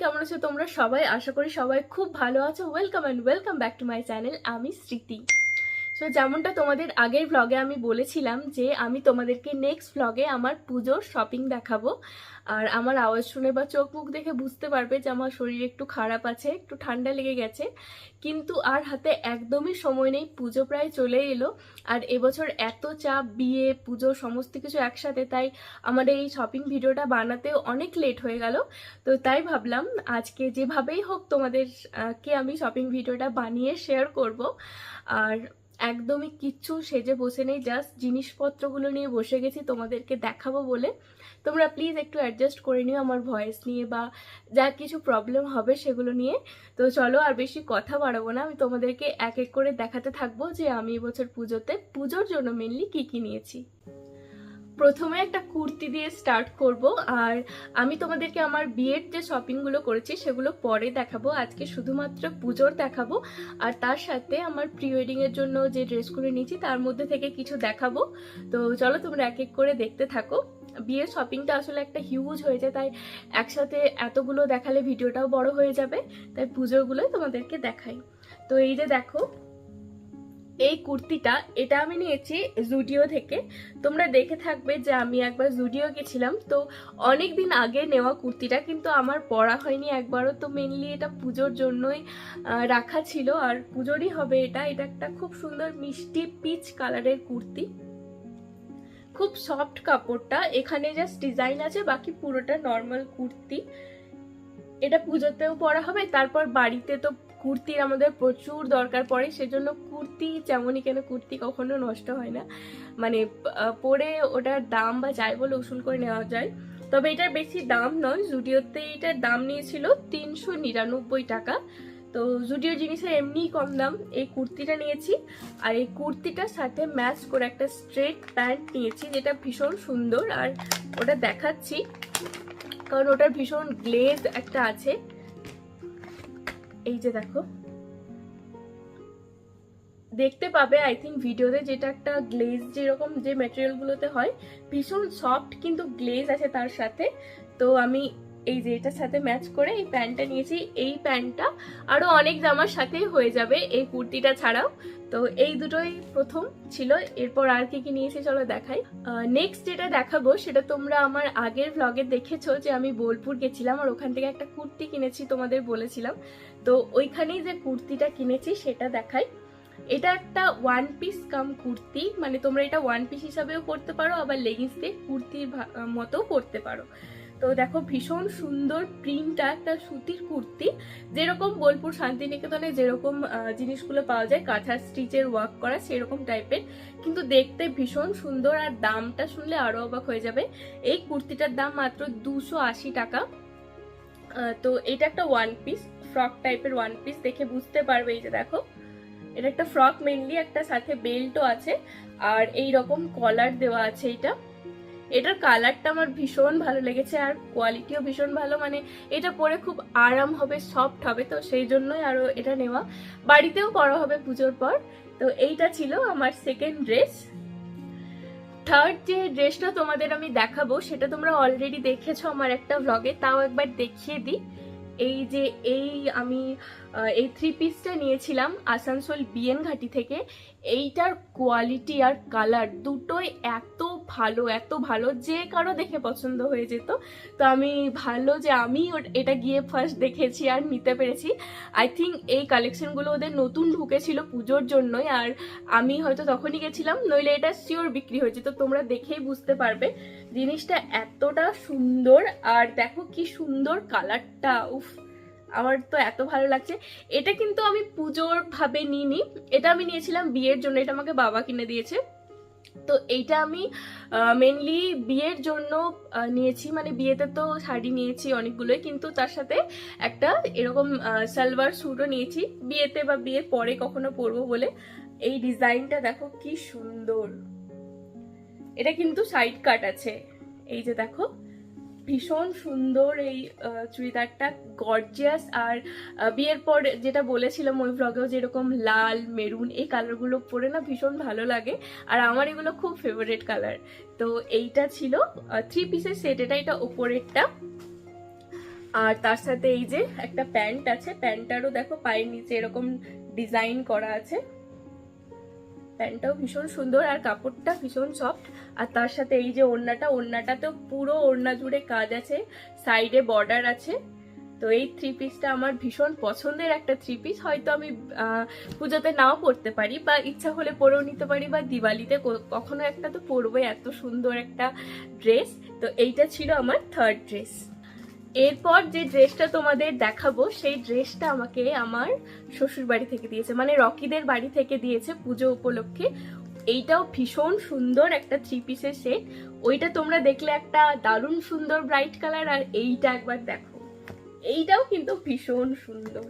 কেমন আছো তোমরা সবাই? আশা করি সবাই খুব ভালো আছো। Welcome and welcome back to my channel আমি স্মৃতি। সো যেমনটা তোমাদের আগের ব্লগে আমি বলেছিলাম যে, আমি তোমাদেরকে নেক্সট ব্লগে আমার পুজোর শপিং দেখাবো। আর আমার আওয়াজ শুনে বা চোখ মুখ দেখে বুঝতে পারবে যে আমার শরীর একটু খারাপ আছে, একটু ঠান্ডা লেগে গেছে। কিন্তু আর হাতে একদমই সময় নেই, পুজো প্রায় চলে এলো। আর এবছর এত চাপ, বিয়ে, পুজো, সমস্ত কিছু একসাথে, তাই আমার এই শপিং ভিডিওটা বানাতেও অনেক লেট হয়ে গেল। তো তাই ভাবলাম আজকে যেভাবেই হোক তোমাদের কে আমি শপিং ভিডিওটা বানিয়ে শেয়ার করব। আর একদমই কিচ্ছু সেজে বসে নেই জাস্ট জিনিসপত্রগুলো নিয়ে বসে গেছি, তোমাদেরকে দেখাবো বলে। তোমরা প্লিজ একটু অ্যাডজাস্ট করে নিও আমার ভয়েস নিয়ে বা যা কিছু প্রবলেম হবে সেগুলো নিয়ে। তো চলো আর বেশি কথা বাড়াবো না, আমি তোমাদেরকে এক এক করে দেখাতে থাকব যে আমি এবছর পুজোতে, পুজোর জন্য মেনলি কি কি নিয়েছি। প্রথমে একটা কুর্তি দিয়ে স্টার্ট করব, আর আমি তোমাদেরকে আমার বিয়ের যে শপিংগুলো করেছি সেগুলো পরে দেখাবো। আজকে শুধুমাত্র পুজোর দেখাবো, আর তার সাথে আমার প্রি ওয়েডিংয়ের জন্য যে ড্রেসগুলো নিয়েছি তার মধ্যে থেকে কিছু দেখাবো। তো চলো তোমরা এক এক করে দেখতে থাকো। বিয়ের শপিংটা আসলে একটা হিউজ হয়েছে তাই একসাথে এতগুলো দেখালে ভিডিওটাও বড় হয়ে যাবে, তাই পুজোরগুলোই তোমাদেরকে দেখাই। তো এই যে দেখো এই কুর্তিটা, এটা আমি নিয়েছি জুডিও থেকে। তোমরা দেখে থাকবে যে আমি একবার জুডিও গেছিলাম। তো অনেক দিন আগে নেওয়া কুর্তিটা, কিন্তু আমার পরা হয়নি একবারও। তো মেনলি এটা পুজোর জন্যই রাখা ছিল। আর পুজোরই হবে এটা। এটা একটা খুব সুন্দর মিষ্টি পিচ কালারের কুর্তি। খুব সফট কাপড়টা। এখানে জাস্ট ডিজাইন আছে, বাকি পুরোটা নর্মাল কুর্তি। এটা পুজোতেও পরা হবে। তারপর বাড়িতে তো কুর্তির আমাদের প্রচুর দরকার পড়ে, সেজন্য কুর্তি যেমনই কেন কুর্তি কখনো নষ্ট হয় না। মানে পরে ওটার দাম বা যাই বলে উসুল করে নেওয়া যায়। তবে এটার বেশি দাম নয় জুডিওতে এটার দাম নিয়েছিল তিনশো নিরানব্বই টাকা। তো জুডিও জিনিসের এমনিই কম দাম, এই কুর্তিটা নিয়েছি। আর এই কুর্তিটার সাথে ম্যাচ করে একটা স্ট্রেট প্যান্ট নিয়েছি, যেটা ভীষণ সুন্দর। আর ওটা দেখাচ্ছি, কারণ ওটার ভীষণ গ্লেজ একটা আছে। এই যে দেখো। দেখতে পাবে আই থিঙ্ক ভিডিওতে যেটা একটা গ্লেজ যেরকম যে ম্যাটেরিয়ালগুলোতে হয়, ভীষণ সফট কিন্তু গ্লেজ আছে তার সাথে। তো আমি এই যে এটার সাথে ম্যাচ করে এই প্যান্টটা নিয়েছি। এই প্যান্টটা আরও অনেক জামার সাথেই হয়ে যাবে এই কুর্তিটা ছাড়াও। তো এই দুটোই প্রথম ছিল। এরপর আর কি কি নিয়েছি চলো দেখাই। নেক্সট যেটা দেখাবো সেটা তোমরা আমার আগের ভ্লগে দেখেছ যে আমি বোলপুর গেছিলাম আর ওখান থেকে একটা কুর্তি কিনেছি তোমাদের বলেছিলাম। তো ওইখানেই যে কুর্তিটা কিনেছি সেটা দেখাই। এটা একটা ওয়ান পিস কাম কুর্তি মানে তোমরা এটা ওয়ান পিস হিসাবেও পরতে পারো, আবার লেগিংস দিয়ে কুর্তির মতো পরতে পারো। তো দেখো ভীষণ সুন্দর প্রিন্টটা একটা সুতির কুর্তি, যেরকম বোলপুর শান্তিনিকেতনে যেরকম জিনিসগুলো পাওয়া যায় কাঁথা স্টিচের ওয়ার্ক করা সেরকম টাইপের কিন্তু দেখতে ভীষণ সুন্দর আর দামটা শুনলে আরও অবাক হয়ে যাবে। এই কুর্তিটার দাম মাত্র দুশো টাকা। তো এটা একটা ওয়ান পিস ফ্রক টাইপের ওয়ান পিস দেখে বুঝতে পারবে এই যে দেখো। এটা একটা ফ্রক মেনলি একটা সাথে বেল্টও আছে, আর এই রকম কলার দেওয়া আছে এটা। এটার কালারটা আমার ভীষণ ভালো লেগেছে, আর কোয়ালিটিও ভীষণ ভালো মানে এটা পরে খুব আরাম হবে সফট হবে, তো সেই জন্যই আরও এটা নেওয়া। বাড়িতেও পরা হবে পুজোর পর, তো এইটা ছিল আমার সেকেন্ড ড্রেস থার্ড যে ড্রেসটা তোমাদের আমি দেখাবো, সেটা তোমরা অলরেডি দেখেছ আমার একটা ভ্লগে তাও একবার দেখিয়ে দিই। এই যে এই আমি এই থ্রি পিসটা নিয়েছিলাম আসানসোল বিএন ঘাটি থেকে। এইটার কোয়ালিটি আর কালার দুটোই এত ভালো এত ভালো, যে কারও দেখে পছন্দ হয়ে যেত। তো আমি ভালো যে আমি এটা গিয়ে ফার্স্ট দেখেছি আর নিতে পেরেছি। আই থিঙ্ক এই কালেকশনগুলো ওদের নতুন ঢুকেছিল পুজোর জন্যই আর আমি হয়তো তখনই গেছিলাম, নইলে এটা শিওর বিক্রি হয়েছে। তো তোমরা দেখেই বুঝতে পারবে জিনিসটা এতটা সুন্দর আর দেখো কি সুন্দর কালারটা উফ। আমার তো এত ভালো লাগছে। এটা কিন্তু আমি পুজোর ভাবে নিইনি। এটা আমি নিয়েছিলাম বিয়ের জন্য, এটা আমাকে বাবা কিনে দিয়েছে। তো এইটা আমি মেনলি বিয়ের জন্য নিয়েছি। মানে বিয়েতে তো শাড়ি নিয়েছি অনেকগুলোই, কিন্তু তার সাথে একটা এরকম সালোয়ার স্যুটও নিয়েছি। বিয়েতে বা বিয়ের পরে কখনো পরবো বলে। এই ডিজাইনটা দেখো কি সুন্দর। এটা কিন্তু সাইড কাট আছে। এই যে দেখো। ভীষণ সুন্দর এই চুড়িদারটা গর্জিয়াস আর বিয়ের পর যেটা বলেছিলাম ওই ভ্লগেও যেরকম লাল, মেরুন, এই কালারগুলো পরে না ভীষণ ভালো লাগে। আর আমার এগুলো খুব ফেভারিট কালার তো এইটা ছিল থ্রি পিসের সেট এটা এটা ওপরেরটা আর তার সাথে এই যে একটা প্যান্ট আছে, প্যান্টটারও দেখো পায়ের নিচে এরকম ডিজাইন করা আছে। প্যান্টটাও ভীষণ সুন্দর, আর কাপড়টা ভীষণ সফট আর তার সাথে এই যে ওড়নাটা ওড়নাটা তো পুরো ওড়না জুড়ে কাজ আছে সাইডে বর্ডার আছে। তো এই থ্রি পিসটা আমার ভীষণ পছন্দের একটা থ্রি পিস হয়তো আমি পুজোতে নাও পরতে পারি বা ইচ্ছা হলে পরেও নিতে পারি বা দিওয়ালিতে কখনো একটা তো পরবো এত সুন্দর একটা ড্রেস তো এইটা ছিল আমার থার্ড ড্রেস এরপর যে ড্রেসটা তোমাদের দেখাবো, সেই ড্রেসটা আমাকে আমার শ্বশুর বাড়ি থেকে দিয়েছে মানে রকিদের বাড়ি থেকে দিয়েছে পুজো উপলক্ষে। এইটাও ভীষণ সুন্দর একটা থ্রি পিসের সেট ওইটা তোমরা দেখলে একটা দারুণ সুন্দর ব্রাইট কালার আর এইটা একবার দেখো। এইটাও কিন্তু ভীষণ সুন্দর।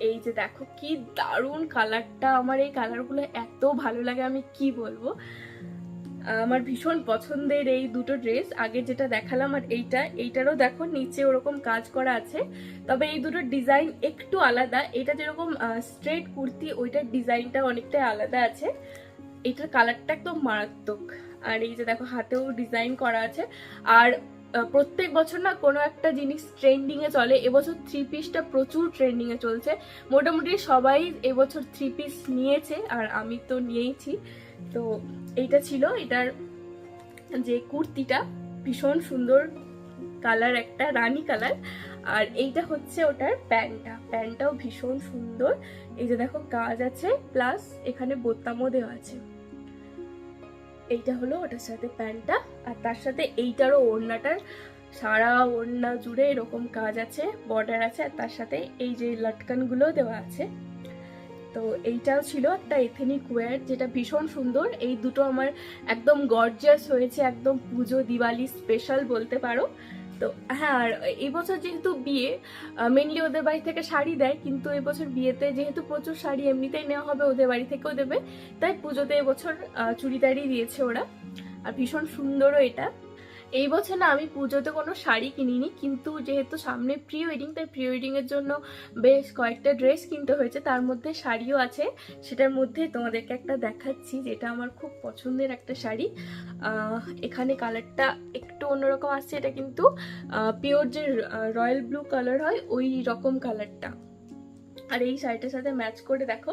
এই যে দেখো, কি দারুণ কালারটা আমার এই কালারগুলো এত ভালো লাগে, আমি কি বলব? আমার ভীষণ পছন্দের এই দুটো ড্রেস আগে যেটা দেখালাম আর এইটা, এইটারও দেখো নিচে ওরকম কাজ করা আছে। তবে এই দুটোর ডিজাইন একটু আলাদা। এটা যেরকম স্ট্রেট কুর্তি, ওইটার ডিজাইনটা অনেকটাই আলাদা আছে। এটার কালারটা একদম মারাত্মক। আর এই যে দেখো, হাতেও ডিজাইন করা আছে। আর প্রত্যেক বছর না কোনো একটা জিনিস ট্রেন্ডিং এ চলে। এবছর থ্রি পিসটা প্রচুর ট্রেন্ডিং এ চলছে। মোটামুটি সবাই এবছর থ্রি পিস নিয়েছে। আর আমি তো নিয়েইছি। তো এইটা ছিল, এটার যে কুর্তিটা ভীষণ সুন্দর কালার একটা, রানী কালার। আর এইটা হচ্ছে ওটার প্যান্টটা, প্যান্টটাও ভীষণ সুন্দর। এই যে দেখো, কাজ আছে, প্লাস এখানে বোতামও দেওয়া আছে। এইটা হলো ওটার সাথে প্যান্টটা, আর তার সাথে এইটারও ওড়নাটার, সারা ওড়না জুড়ে এরকম কাজ আছে, বর্ডার আছে, আর তার সাথে এই যে লটকানগুলো দেওয়া আছে। তো এইটাও ছিল একটা এথেনিক ওয়্যার যেটা ভীষণ সুন্দর। এই দুটো আমার একদম গর্জিয়াস হয়েছে, একদম পুজো, দিওয়ালি স্পেশাল বলতে পারো। তো হ্যাঁ আর এবছর যেহেতু বিয়ে মেনলি ওদের বাড়ি থেকে শাড়ি দেয়, কিন্তু এবছর বিয়েতে যেহেতু প্রচুর শাড়ি এমনিতেই নেওয়া হবে, ওদের বাড়ি থেকেও দেবে। তাই পুজোতে এবছর চুড়িদারই দিয়েছে ওরা। আর ভীষণ সুন্দরও এটা। এই বছর না আমি পুজোতে কোনো শাড়ি কিনিনি, কিন্তু যেহেতু সামনে প্রি ওয়েডিং তাই প্রি ওয়েডিং এর জন্য বেশ কয়েকটা ড্রেস কিনতে হয়েছে। তার মধ্যে শাড়িও আছে। সেটার মধ্যে তোমাদেরকে একটা দেখাচ্ছি, যেটা আমার খুব পছন্দের একটা শাড়ি। এখানে কালারটা একটু অন্যরকম আসছে। এটা কিন্তু পিওর যে রয়্যাল ব্লু কালার হয়, ওই রকম কালারটা। আর এই শাড়িটার সাথে ম্যাচ করে দেখো,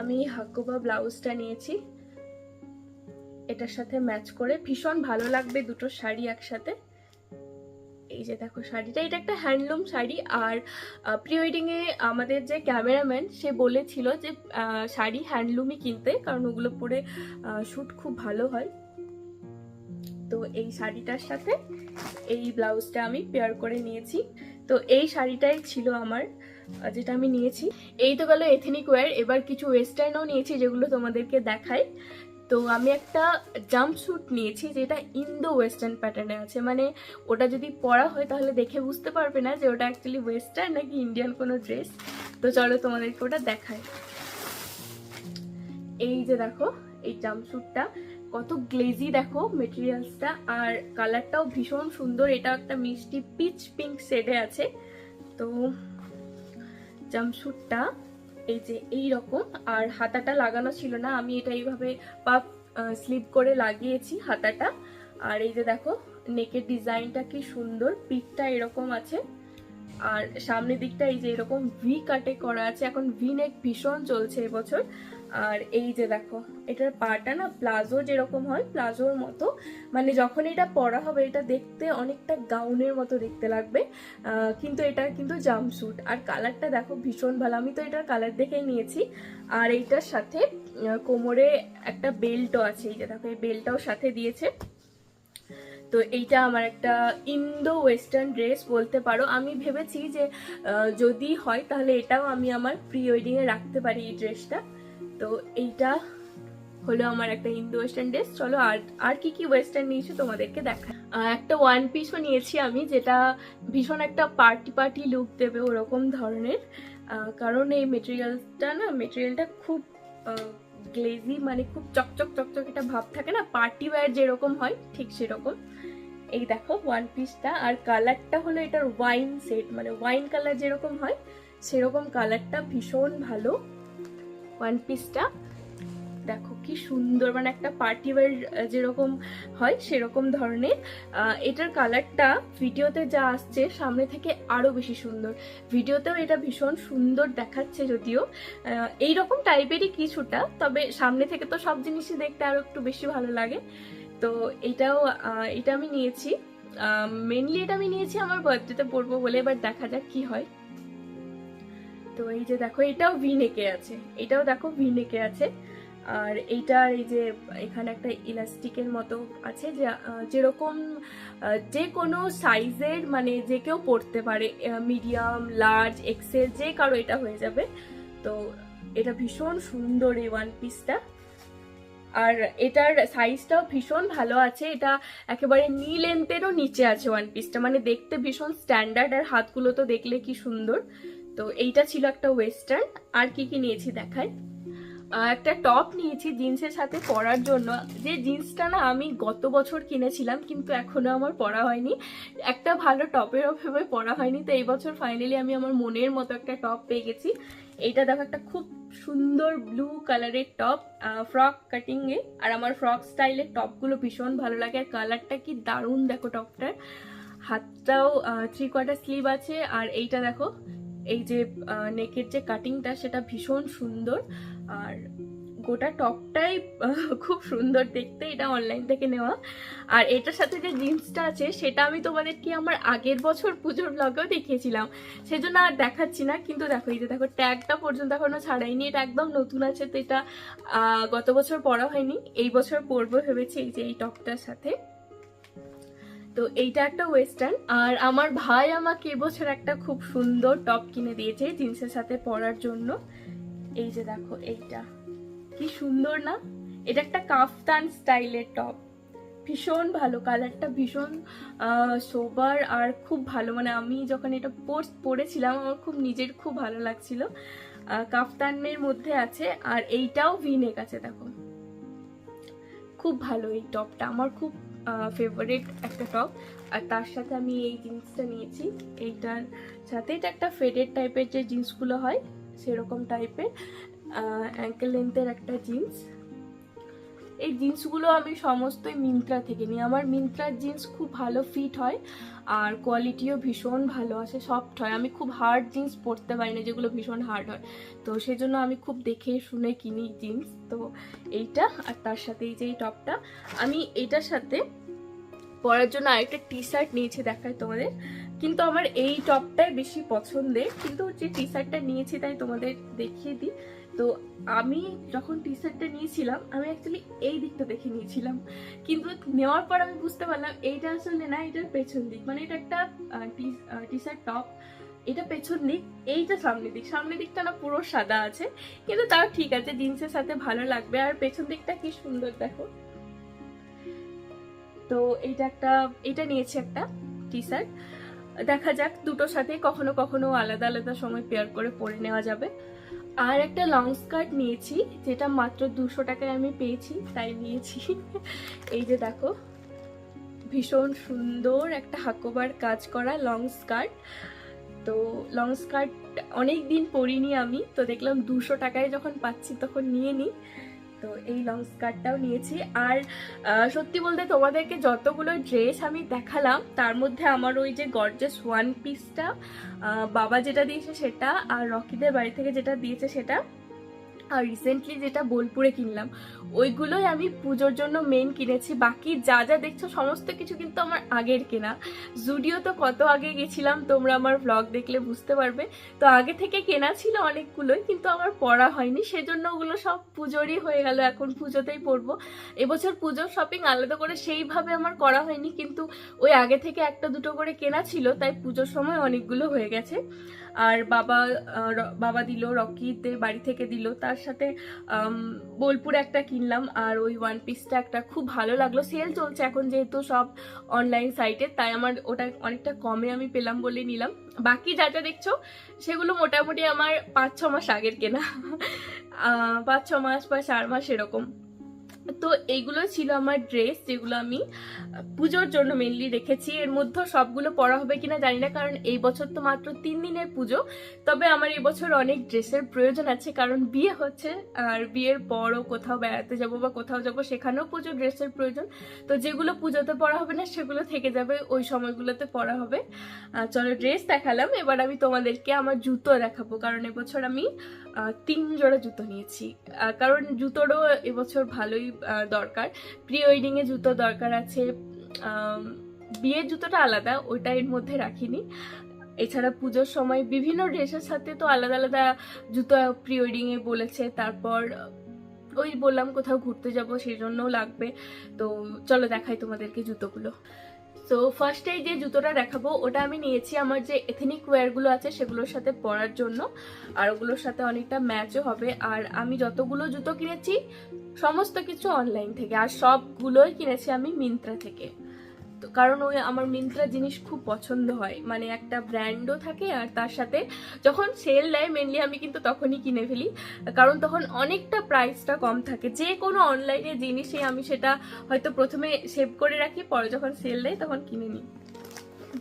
আমি হাকোবা ব্লাউজটা নিয়েছি। এটার সাথে ম্যাচ করে ভীষণ ভালো লাগবে দুটো শাড়ি একসাথে। এই যে দেখো শাড়িটা, এটা একটা হ্যান্ডলুম শাড়ি। আর প্রি ওয়েডিংয়ে আমাদের যে ক্যামেরাম্যান সে বলেছিল যে শাড়ি হ্যান্ডলুমই কিনতে, কারণ ওগুলো পরে শ্যুট খুব ভালো হয়। তো এই শাড়িটার সাথে এই ব্লাউজটা আমি পেয়ার করে নিয়েছি। তো এই শাড়িটাই ছিল আমার যেটা আমি নিয়েছি। এই তো গেল এথেনিক ওয়্যার এবার কিছু ওয়েস্টার্নও নিয়েছি যেগুলো তোমাদেরকে দেখাই। তো আমি একটা জাম্প স্যুট নিয়েছি যেটা ইন্দো ওয়েস্টার্ন প্যাটার্নে আছে। মানে ওটা যদি পরা হয় তাহলে দেখে বুঝতে পারবে না যে ওটা অ্যাকচুয়ালি ওয়েস্টার্ন নাকি ইন্ডিয়ান কোনো ড্রেস তো চলো তোমাদেরকে ওটা দেখায় এই যে দেখো, এই জাম্পস্যুটটা কত গ্লেজি দেখো মেটেরিয়ালসটা আর কালারটাও ভীষণ সুন্দর। এটা একটা মিষ্টি পিচ পিঙ্ক শেডে আছে। তো জাম্পস্যুটটা এই যে এই রকম, আর হাতাটা লাগানো ছিল না, আমি এটা এইভাবে পাপ স্লিপ করে লাগিয়েছি হাতাটা। আর এই যে দেখো নেকের ডিজাইনটা কি সুন্দর পিকটা এরকম আছে। আর সামনের দিকটা এই যে এরকম ভি কাটে করা আছে। এখন ভি নেক ভীষণ চলছে এবছর। আর এই যে দেখো, এটার পাটা না প্লাজো যেরকম হয়, প্লাজোর মতো। মানে যখন এটা পরা হবে, এটা দেখতে অনেকটা গাউনের মতো দেখতে লাগবে। কিন্তু এটা কিন্তু জাম্পস্যুট। আর কালারটা দেখো ভীষণ ভালো। আমি তো এটার কালার দেখেই নিয়েছি। আর এইটার সাথে কোমরে একটা বেল্টও আছে। এই যে দেখো, এই বেল্টটাও সাথে দিয়েছে। তো এইটা আমার একটা ইন্দো ওয়েস্টার্ন ড্রেস বলতে পারো। আমি ভেবেছি যে যদি হয় তাহলে এটাও আমি আমার প্রি ওয়েডিংয়ে রাখতে পারি এই ড্রেসটা। তো এইটা হলো আমার একটা ইন্দো ওয়েস্টার্ন ড্রেস। চলো আর আর কি কি ওয়েস্টার্ন নিয়েছি তোমাদেরকে দেখা একটা ওয়ান পিসও নিয়েছি আমি, যেটা ভীষণ একটা পার্টি পার্টি লুক দেবে ওরকম ধরনের। কারণ এই মেটেরিয়ালটা না মেটেরিয়ালটা খুব গ্লেজি মানে খুব চকচক চকচক একটা ভাব থাকে না পার্টি ওয়্যার যেরকম হয়, ঠিক সেরকম। এই দেখো ওয়ান পিসটা আর কালারটা হলো এটার ওয়াইন সেট মানে ওয়াইন কালার যেরকম হয়, সেরকম কালারটা ভীষণ ভালো। ওয়ান পিসটা দেখো কি সুন্দর মানে একটা পার্টি ওয়্যার যেরকম হয় সেরকম ধরনের। এটার কালারটা ভিডিওতে যা আসছে সামনে থেকে আরও বেশি সুন্দর। ভিডিওতেও এটা ভীষণ সুন্দর দেখাচ্ছে যদিও। এই রকম টাইপেরই কিছুটা, তবে সামনে থেকে তো সব জিনিসই দেখতে আরও একটু বেশি ভালো লাগে। তো এটাও এটা আমি নিয়েছি। মেনলি এটা আমি নিয়েছি আমার বার্থডেতে পরবো বলে এবার দেখা যাক কি হয়। তো এই যে দেখো, এটাও ভি নেকে আছে। এটাও দেখো ভি নেকে আছে। আর এইটার এই যে এখানে একটা ইলাস্টিকের মতো আছে যেরকম যে কোনো সাইজের মানে যে কেউ পড়তে পারে মিডিয়াম লার্জ এক্সেল যে কারও এটা হয়ে যাবে। তো এটা ভীষণ সুন্দর এই ওয়ান পিসটা আর এটার সাইজটাও ভীষণ ভালো আছে। এটা একেবারে নি লেন্থেরও নিচে আছে ওয়ান পিসটা মানে দেখতে ভীষণ স্ট্যান্ডার্ড আর হাতগুলো তো দেখলে কি সুন্দর। তো এইটা ছিল একটা ওয়েস্টার্ন আর কি কি নিয়েছি দেখাই? একটা টপ নিয়েছি জিন্সের সাথে পরার জন্য। যে জিন্সটা না আমি গত বছর কিনেছিলাম, কিন্তু এখনও আমার পরা হয়নি। একটা ভালো টপের অভাবে পরা হয়নি, তো এই বছর ফাইনালি আমি আমার মনের মতো একটা টপ পেয়ে গেছি। এইটা দেখো, একটা খুব সুন্দর ব্লু কালারের টপ ফ্রক কাটিং এ। আর আমার ফ্রক স্টাইলের টপগুলো ভীষণ ভালো লাগে। আর কালারটা কি দারুণ দেখো টপটার হাতটাও থ্রি কোয়ার্টার স্লিভ আছে। আর এইটা দেখো এই যে নেকের যে কাটিংটা সেটা ভীষণ সুন্দর। আর গোটা টপটাই খুব সুন্দর দেখতে এটা অনলাইন থেকে নেওয়া। আর এটার সাথে যে জিন্সটা আছে, সেটা আমি তোমাদেরকে আমার আগের বছর পুজোর ব্লগেও দেখিয়েছিলাম। সেজন্য আর দেখাচ্ছি না, কিন্তু দেখো, এই যে দেখো ট্যাগটা পর্যন্ত এখনও ছাড়াইনি। এটা একদম নতুন আছে, তো এটা গত বছর পরা হয়নি। এই বছর পরবো ভেবেছি এই যে এই টপটার সাথে। তো এইটা একটা ওয়েস্টার্ন আর আমার ভাই আমাকে এবছর একটা খুব সুন্দর টপ কিনে দিয়েছে জিন্সের সাথে পরার জন্য। এই যে দেখো এইটা। কি সুন্দর না? এটা একটা কাফতান স্টাইলের টপ ভীষণ ভালো, কালারটা ভীষণ সোবার আর খুব ভালো। মানে আমি যখন এটা পরেছিলাম, আমার খুব নিজের খুব ভালো লাগছিল। কাফতানের মধ্যে আছে, আর এইটাও ভিনেক আছে, দেখো। খুব ভালো এই টপটা আমার খুব ফেভারিট একটা টপ আর তার সাথে আমি এই জিন্সটা নিয়েছি। এইটার সাথে এটা একটা ফেডেড টাইপের যে জিন্সগুলো হয়, সেরকম টাইপের অ্যাঙ্কেল লেন্থের একটা জিন্স। এই জিন্সগুলো আমি সমস্তই মিন্ত্রা থেকে নিই। আমার মিন্ত্রার জিন্স খুব ভালো ফিট হয়, আর কোয়ালিটিও ভীষণ ভালো আসে সফট হয়। আমি খুব হার্ড জিন্স পরতে পারি না, যেগুলো ভীষণ হার্ড হয়। তো সেই জন্য আমি খুব দেখে শুনে কিনি জিন্স। তো এইটা, আর তার সাথে এই যে এই টপটা আমি এটার সাথে পরার জন্য আরেকটা টি শার্ট নিয়েছি দেখায় তোমাদের। কিন্তু আমার এই টপটাই বেশি পছন্দের। কিন্তু যে টি শার্টটা নিয়েছি তাই তোমাদের দেখিয়ে দিই। তো আমি যখন টি শার্টটা নিয়েছিলাম, আমি অ্যাকচুয়ালি এই দিকটা দেখে নিয়েছিলাম। কিন্তু নেওয়ার পর আমি বুঝতে পারলাম, এইটা আসলে না, এটার পেছন দিক। মানে এটা একটা টি শার্ট টপ এটা পেছন দিক, এইটা সামনের দিক। সামনের দিকটা না পুরো সাদা আছে। কিন্তু তাও ঠিক আছে, জিন্সের সাথে ভালো লাগবে। আর পেছন দিকটা কি সুন্দর দেখো। তো এইটা একটা এটা নিয়েছি একটা টি শার্ট দেখা যাক, দুটোর সাথে কখনো কখনো আলাদা আলাদা সময় পেয়ার করে পরে নেওয়া যাবে। আর একটা লং স্কার্ট নিয়েছি, যেটা মাত্র দুশো টাকায় আমি পেয়েছি, তাই নিয়েছি। এই যে দেখো, ভীষণ সুন্দর একটা হাকোবার কাজ করা লং স্কার্ট তো লং স্কার্ট অনেক দিন পরিনি আমি, তো দেখলাম দুশো টাকায় যখন পাচ্ছি তখন নিয়ে নিই। তো এই লং স্কার্টটাও নিয়েছি। আর সত্যি বলতে তোমাদেরকে যতগুলো ড্রেস আমি দেখালাম, তার মধ্যে আমার ওই যে গর্জেস ওয়ান পিসটা বাবা যেটা দিয়েছে সেটা, আর রকিদের বাড়ি থেকে যেটা দিয়েছে সেটা। আর রিসেন্টলি যেটা বোলপুরে কিনলাম, ওইগুলোই আমি পুজোর জন্য মেন কিনেছি। বাকি যা যা দেখছ, সমস্ত কিছু কিন্তু আমার আগের কেনা। জুডিও তো কত আগে গেছিলাম, তোমরা আমার ভ্লগ দেখলে বুঝতে পারবে। তো আগে থেকে কেনা ছিল অনেকগুলোই, কিন্তু আমার পড়া হয়নি। সেজন্য ওগুলো সব পুজোরই হয়ে গেল, এখন পুজোতেই পরবো এবছর পুজোর শপিং আলাদা করে সেইভাবে আমার করা হয়নি, কিন্তু ওই আগে থেকে একটা দুটো করে কেনা ছিল, তাই পুজোর সময় অনেকগুলো হয়ে গেছে। আর বাবা বাবা দিল রকিদের বাড়ি থেকে দিল। তার সাথে বোলপুর একটা কিনলাম আর ওই ওয়ান পিসটা একটা খুব ভালো লাগল। সেল চলছে এখন যেহেতু সব অনলাইন সাইটে তাই আমার ওটা অনেকটা কমে আমি পেলাম বলে নিলাম। বাকি যা যা দেখছ, সেগুলো মোটামুটি আমার পাঁচ ছ মাস আগের কেনা। পাঁচ ছ মাস বা চার মাস এরকম। তো এইগুলো ছিল আমার ড্রেস যেগুলো আমি, পুজোর জন্য মেনলি রেখেছি। এর মধ্যে সবগুলো পরা হবে কিনা জানি না, কারণ এই বছর তো মাত্র তিন দিনের পুজো। তবে আমার এই বছর অনেক ড্রেসের প্রয়োজন আছে, কারণ বিয়ে হচ্ছে, আর বিয়ের পরও কোথাও বেড়াতে যাব বা কোথাও যাব, সেখানেও পুজো ড্রেসের প্রয়োজন। তো যেগুলো পুজোতে পরা হবে না, সেগুলো থেকে যাবে, ওই সময়গুলোতে পরা হবে। চলো ড্রেস দেখালাম, এবার আমি তোমাদেরকে আমার জুতো দেখাবো, কারণ এবছর আমি তিন জোড়া জুতো নিয়েছি। কারণ জুতোরও এবছর ভালোই দরকার। প্রি ওয়েডিংয়ে জুতো দরকার আছে। বিয়ের জুতোটা আলাদা, ওইটা এর মধ্যে রাখিনি। এছাড়া পুজোর সময় বিভিন্ন ড্রেসের সাথে তো আলাদা আলাদা জুতো প্রি ওয়েডিংয়ে বলেছে। তারপর ওই বললাম কোথাও ঘুরতে যাব সেই জন্যও লাগবে। তো চলো দেখাই তোমাদেরকে জুতোগুলো। তো ফার্স্টেই যে জুতোটা দেখাবো, ওটা আমি নিয়েছি আমার যে এথেনিক ওয়্যারগুলো আছে, সেগুলোর সাথে পরার জন্য। আর ওগুলোর সাথে অনেকটা ম্যাচও হবে। আর আমি যতগুলো জুতো কিনেছি, সমস্ত কিছু অনলাইন থেকে। আর সবগুলোই কিনেছি আমি মিন্ত্রা থেকে। তো কারণ ওই আমার মিন্ত্রা জিনিস খুব পছন্দ হয়। মানে একটা ব্র্যান্ডও থাকে আর তার সাথে যখন সেল দেয় মেনলি আমি কিন্তু তখনই কিনে ফেলি। কারণ তখন অনেকটা প্রাইসটা কম থাকে। যে কোনো অনলাইনে জিনিসে আমি সেটা হয়তো প্রথমে সেভ করে রাখি, পরে যখন সেল দেয় তখন কিনে নিই।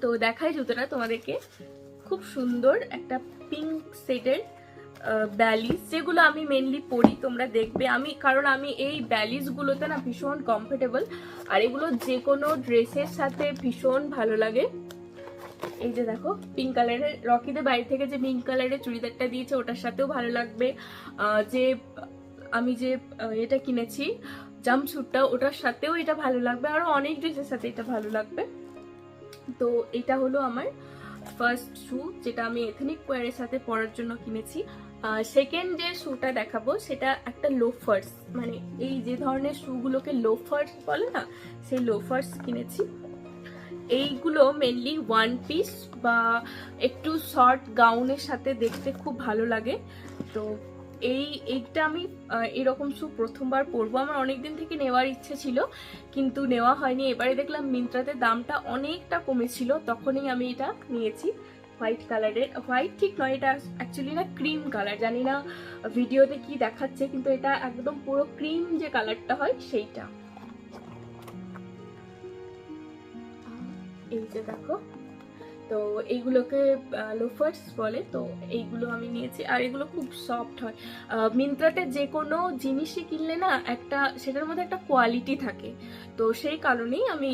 তো দেখাই জুতোটা তোমাদেরকে। খুব সুন্দর একটা পিঙ্ক সেটের ব্যালিস যেগুলো আমি মেনলি পরি তোমরা দেখবে। আমি, কারণ আমি এই ব্যালিসগুলোতে না ভীষণ কমফোর্টেবল আর এগুলো যে কোনো ড্রেসের সাথে ভীষণ ভালো লাগে। এই যে দেখো পিঙ্ক কালারের রকিদের বাড়ি থেকে যে পিঙ্ক কালারের চুড়িদারটা দিয়েছে, ওটার সাথেও ভালো লাগবে। যে, আমি যে এটা কিনেছি জাম্পস্যুটটা ওটার সাথেও এটা ভালো লাগবে। আরও অনেক ড্রেসের সাথে এটা ভালো লাগবে। তো এটা হলো আমার ফার্স্ট শু যেটা আমি এথনিক ওয়ারের সাথে পরার জন্য কিনেছি। সেকেন্ড যে শুটা দেখাবো, সেটা একটা লোফার্স মানে এই যে ধরনের শুগুলোকে লোফার্স বলে না, সেই লোফার্স কিনেছি। এইগুলো মেনলি ওয়ান পিস বা একটু শর্ট গাউনের সাথে দেখতে খুব ভালো লাগে। তো এই, এইটা আমি এরকম শু প্রথমবার পরবো। আমার অনেক দিন থেকে নেওয়ার ইচ্ছে ছিল, কিন্তু নেওয়া হয়নি। এবারে দেখলাম মিন্ত্রাতে দামটা অনেকটা কমেছিল, তখনই আমি এটা নিয়েছি। হোয়াইট কালারের, হোয়াইট ঠিক নয়, এটা অ্যাকচুয়ালি না ক্রিম কালার জানি না ভিডিওতে কি দেখাচ্ছে, কিন্তু এটা একদম পুরো ক্রিম যে কালারটা হয় সেইটা। এই যে দেখো, তো এইগুলোকে লোফার্স বলে, তো এইগুলো আমি নিয়েছি, আর এগুলো খুব সফট হয়। মিন্ত্রাতে যে কোনো জিনিসই কিনলে না একটা, সেটার মধ্যে একটা কোয়ালিটি থাকে। তো সেই কারণেই আমি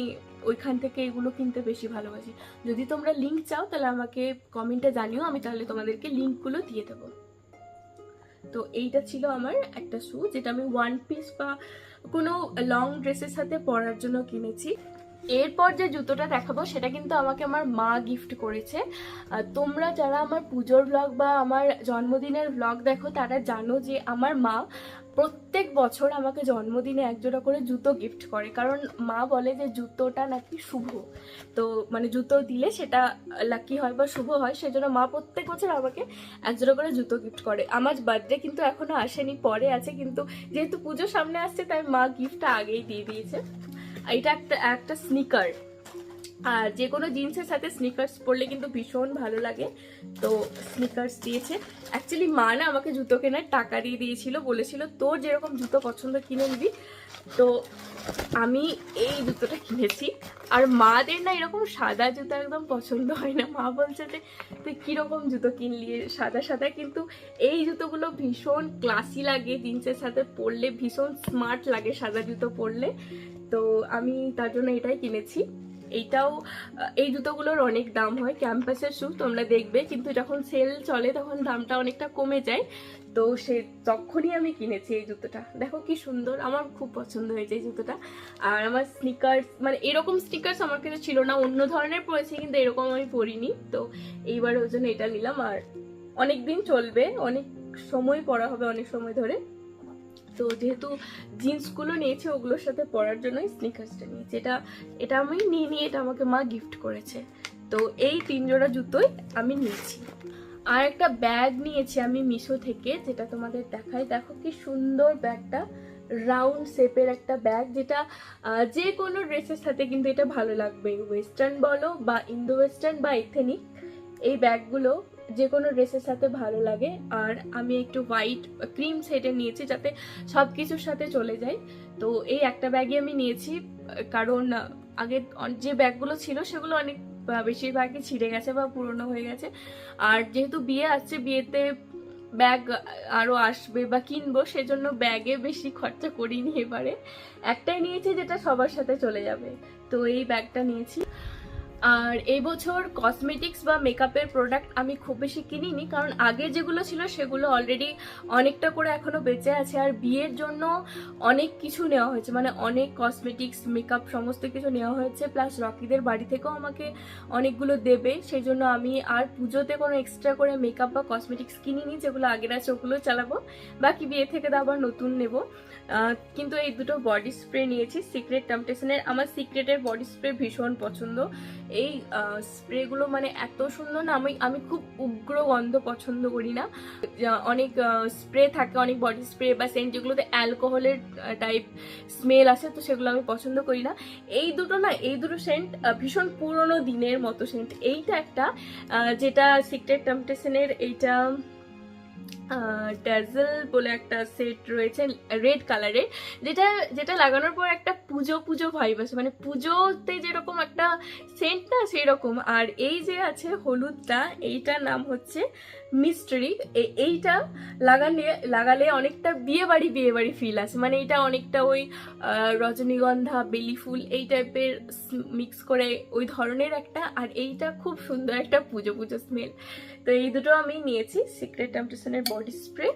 ওইখান থেকে এগুলো কিনতে বেশি ভালোবাসি। যদি তোমরা লিঙ্ক চাও, তাহলে আমাকে কমেন্টে জানিও, আমি তাহলে তোমাদেরকে লিঙ্কগুলো দিয়ে দেবো। তো এইটা ছিল আমার একটা শু যেটা আমি ওয়ান পিস বা কোনো লং ড্রেসের সাথে পরার জন্য কিনেছি। এরপর যে জুতোটা দেখাবো, সেটা কিন্তু আমাকে আমার মা গিফট করেছে। তোমরা যারা আমার পুজোর ব্লগ বা আমার জন্মদিনের ব্লগ দেখো, তারা জানো যে আমার মা প্রত্যেক বছর আমাকে জন্মদিনে একজোড়া করে জুতো গিফট করে। কারণ মা বলে যে জুতোটা নাকি শুভ। তো মানে জুতো দিলে সেটা লাকি হয় বা শুভ হয়, সেজন্য মা প্রত্যেক বছর আমাকে একজোড়া করে জুতো গিফট করে। আমার বার্থডে কিন্তু এখনও আসেনি, পরে আছে, কিন্তু যেহেতু পুজো সামনে আসছে, তাই মা গিফটটা আগেই দিয়ে দিয়েছে। এটা একটা একটা স্নিকার আর যে কোনো জিন্সের সাথে স্নিকার্স পরলে কিন্তু ভীষণ ভালো লাগে। তো স্নিকার্স দিয়েছে। অ্যাকচুয়ালি মা না আমাকে জুতো কেনার টাকা দিয়ে দিয়েছিল, বলেছিল, তোর যেরকম জুতো পছন্দ কিনে নিবি। তো আমি এই জুতোটা কিনেছি। আর মাদের না এরকম সাদা জুতো একদম পছন্দ হয় না। মা বলছে যে, তুই কীরকম জুতো কিনলি? সাদা সাদা, কিন্তু এই জুতোগুলো ভীষণ ক্লাসি লাগে। জিন্সের সাথে পরলে ভীষণ স্মার্ট লাগে সাদা জুতো পরলে। তো আমি তার জন্য এটাই কিনেছি। এইটাও এই জুতোগুলোর অনেক দাম হয়, ক্যাম্পাসের শু তোমরা দেখবে, কিন্তু যখন সেল চলে তখন দামটা অনেকটা কমে যায়। তো সে, তখনই আমি কিনেছি এই জুতোটা। দেখো কি সুন্দর, আমার খুব পছন্দ হয়েছে এই জুতোটা। আর আমার স্নিকার্স মানে এরকম স্নিকার্স আমার কাছে ছিল না, অন্য ধরনের পরেছি, কিন্তু এরকম আমি পরিনি। তো এইবার ওই জন্য এটা নিলাম, আর অনেক দিন চলবে, অনেক সময় পরা হবে অনেক সময় ধরে। তো যেহেতু জিন্সগুলো নিয়েছি, ওগুলোর সাথে পরার জন্যই স্নিকার্সটা নিয়েছি। এটা এটা আমি নিয়ে নিয়ে এটা আমাকে মা গিফট করেছে। তো এই তিন জোড়া জুতোই আমি নিয়েছি। আর একটা ব্যাগ নিয়েছি আমি মিশো থেকে, যেটা তোমাদের দেখাই। দেখো কি সুন্দর ব্যাগটা রাউন্ড শেপের একটা ব্যাগ যেটা যে কোনো ড্রেসের সাথে কিন্তু এটা ভালো লাগবে। ওয়েস্টার্ন বলো বা ইন্দো ওয়েস্টার্ন বা এথেনিক এই ব্যাগগুলো যে কোনো ড্রেসের সাথে ভালো লাগে। আর আমি একটু হোয়াইট ক্রিম সেটে নিয়েছি যাতে সব কিছুর সাথে চলে যায়। তো এই একটা ব্যাগে আমি নিয়েছি, কারণ আগে যে ব্যাগগুলো ছিল সেগুলো অনেক বেশিরভাগই ছিঁড়ে গেছে বা পুরনো হয়ে গেছে। আর যেহেতু বিয়ে আসছে, বিয়েতে ব্যাগ আরও আসবে বা কিনবো, সেজন্য ব্যাগে বেশি খরচা করিনি এবারে। একটাই নিয়েছি যেটা সবার সাথে চলে যাবে। তো এই ব্যাগটা নিয়েছি। আর এই বছর কসমেটিক্স বা মেকআপের প্রোডাক্ট আমি খুব বেশি কিনিনি, কারণ আগে যেগুলো ছিল সেগুলো অলরেডি অনেকটা করে এখনও বেঁচে আছে। আর বিয়ের জন্য অনেক কিছু নেওয়া হয়েছে মানে অনেক কসমেটিক্স মেকআপ সমস্ত কিছু নেওয়া হয়েছে প্লাস রকিদের বাড়ি থেকেও আমাকে অনেকগুলো দেবে। সেই জন্য আমি আর পুজোতে কোনো এক্সট্রা করে মেকআপ বা কসমেটিক্স কিনিনি, যেগুলো আগের আছে ওগুলো চালাবো। বাকি বিয়ে থেকে তো আবার নতুন নেব। কিন্তু এই দুটো বডি স্প্রে নিয়েছি সিক্রেট টেম্পটেশনের আমার সিক্রেটের বডি স্প্রে ভীষণ পছন্দ। এই স্প্রেগুলো মানে এত সুন্দর না, আমি আমি খুব উগ্র গন্ধ পছন্দ করি না। অনেক স্প্রে থাকে, অনেক বডি স্প্রে বা সেন্ট যেগুলোতে অ্যালকোহলের টাইপ স্মেল আসে, তো সেগুলো আমি পছন্দ করি না। এই দুটো না, এই দুটো সেন্ট ভীষণ পুরনো দিনের মতো সেন্ট এইটা একটা যেটা সিক্রেট টেম্পটেশনের এইটা ট্যাজেল বলে একটা সেট রয়েছে রেড কালারের যেটা যেটা লাগানোর পর একটা পুজো পুজো ভাইব আছে মানে পুজোতে যেরকম একটা সেন্ট না সেই রকম আর এই যে আছে হলুদটা, এইটার নাম হচ্ছে মিস্ট্রি এইটা লাগালে লাগালে অনেকটা বিয়ে বাড়ি বিয়ে বাড়ি ফিল আছে। মানে এটা অনেকটা ওই রজনীগন্ধা, বেলি ফুল, এই টাইপের মিক্স করে ওই ধরনের একটা, আর এইটা খুব সুন্দর একটা পুজো পুজো স্মেল তো এই দুটো আমি নিয়েছি সিক্রেট টেম্পটেশনের বডি স্প্রে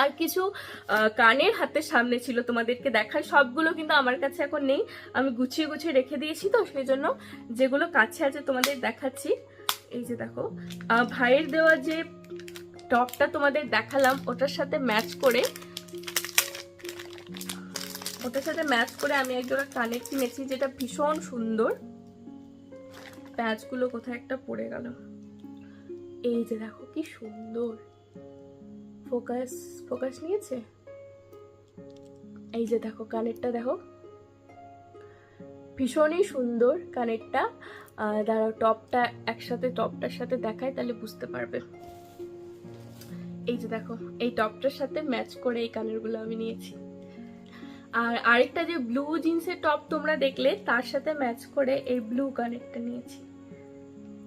আর কিছু কানের হাতের সামনে ছিল তোমাদেরকে দেখায় সবগুলো কিন্তু আমার কাছে এখন নেই। আমি গুছিয়ে গুছিয়ে রেখে দিয়েছি তো, সেই জন্য যেগুলো কাছে আছে তোমাদের দেখাচ্ছি। এই যে দেখো ভাইয়ের দেওয়া যে টপটা তোমাদের দেখালাম, ওটার সাথে ম্যাচ করে, ওটার সাথে ম্যাচ করে আমি একজোড়া কানের কিনেছি, যেটা ভীষণ সুন্দর। প্যাচগুলো কোথায় একটা পড়ে গেল। এই যে দেখো, কি সুন্দর। ফোকাস ফোকাস নিয়েছে? এই যে দেখো, কানেরটা দেখো। ভীষণই সুন্দর কানেরটা। দাঁড়াও, টপটা একসাথে, টপটার সাথে দেখায় তাহলে বুঝতে পারবে। এই যে দেখো, এই টপটার সাথে ম্যাচ করে এই কানেরগুলো আমি নিয়েছি। আর আরেকটা যে ব্লু জিন্সের টপ তোমরা দেখলে, তার সাথে ম্যাচ করে এই ব্লু কানেরটা নিয়েছি।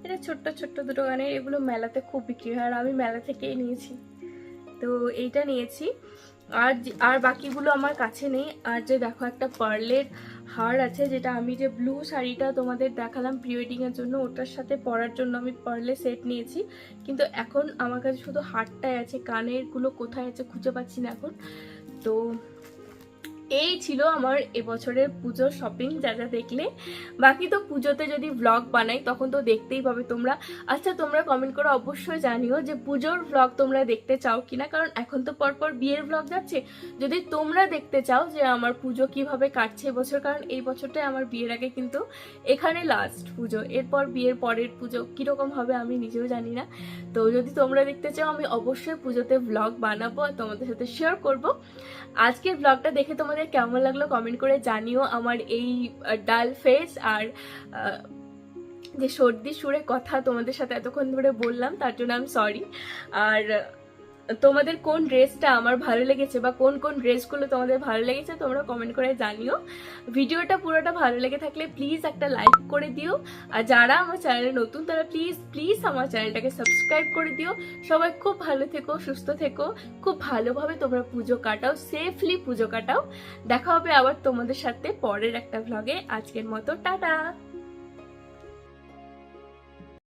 এটা ছোট্ট ছোট্ট দুটো গানের, এগুলো মেলাতে খুব বিক্রি হয়, আর আমি মেলা থেকেই নিয়েছি। তো এইটা নিয়েছি। আর আর বাকিগুলো আমার কাছে নেই। আর যে দেখো একটা পার্লের হার আছে, যেটা আমি যে ব্লু শাড়িটা তোমাদের দেখালাম প্রি ওয়েডিংয়ের জন্য, ওটার সাথে পরার জন্য আমি পারলে সেট নিয়েছি। কিন্তু এখন আমার কাছে শুধু হারটাই আছে কানেরগুলো কোথায় আছে খুঁজে পাচ্ছি না এখন। তো এই ছিল আমার এবছরের পুজোর শপিং, যা যা দেখলে বাকি তো পুজোতে যদি ব্লগ বানাই, তখন তো দেখতেই পাবে তোমরা। আচ্ছা তোমরা কমেন্ট করে অবশ্যই জানিও যে পুজোর ব্লগ তোমরা দেখতে চাও কিনা, কারণ এখন তো পরপর বিয়ের ব্লগ যাচ্ছে। যদি তোমরা দেখতে চাও যে আমার পুজো কীভাবে কাটছে এবছর, কারণ এই বছরটাই আমার বিয়ের আগে কিন্তু এখানে লাস্ট পুজো। এরপর বিয়ের পরের পুজো কীরকম হবে আমি নিজেও জানি না। তো যদি তোমরা দেখতে চাও, আমি অবশ্যই পুজোতে ব্লগ বানাবো আর তোমাদের সাথে শেয়ার করব। আজকের ব্লগটা দেখে তোমাদের কেমন লাগল কমেন্ট করে জানিও আমার এই ডাল ফেস আর যে সর্দি সুরে কথা তোমাদের সাথে এতক্ষণ ধরে বললাম, তার জন্য আমি সরি আর তোমাদের কোন ড্রেসটা আমার ভালো লেগেছে বা কোন কোন ড্রেসগুলো তোমাদের ভালো লেগেছে তোমরা কমেন্ট করে জানিও। ভিডিওটা পুরোটা ভালো লেগে থাকলে প্লিজ একটা লাইক করে দিও। আর যারা আমার চ্যানেলে নতুন, তারা প্লিজ প্লিজ আমার চ্যানেলটাকে সাবস্ক্রাইব করে দিও। সবাই খুব ভালো থেকো, সুস্থ থেকো। খুব ভালোভাবে তোমরা পুজো কাটাও সেফলি পুজো কাটাও। দেখা হবে আবার তোমাদের সাথে পরের একটা ভ্লগে আজকের মতো, টাটা!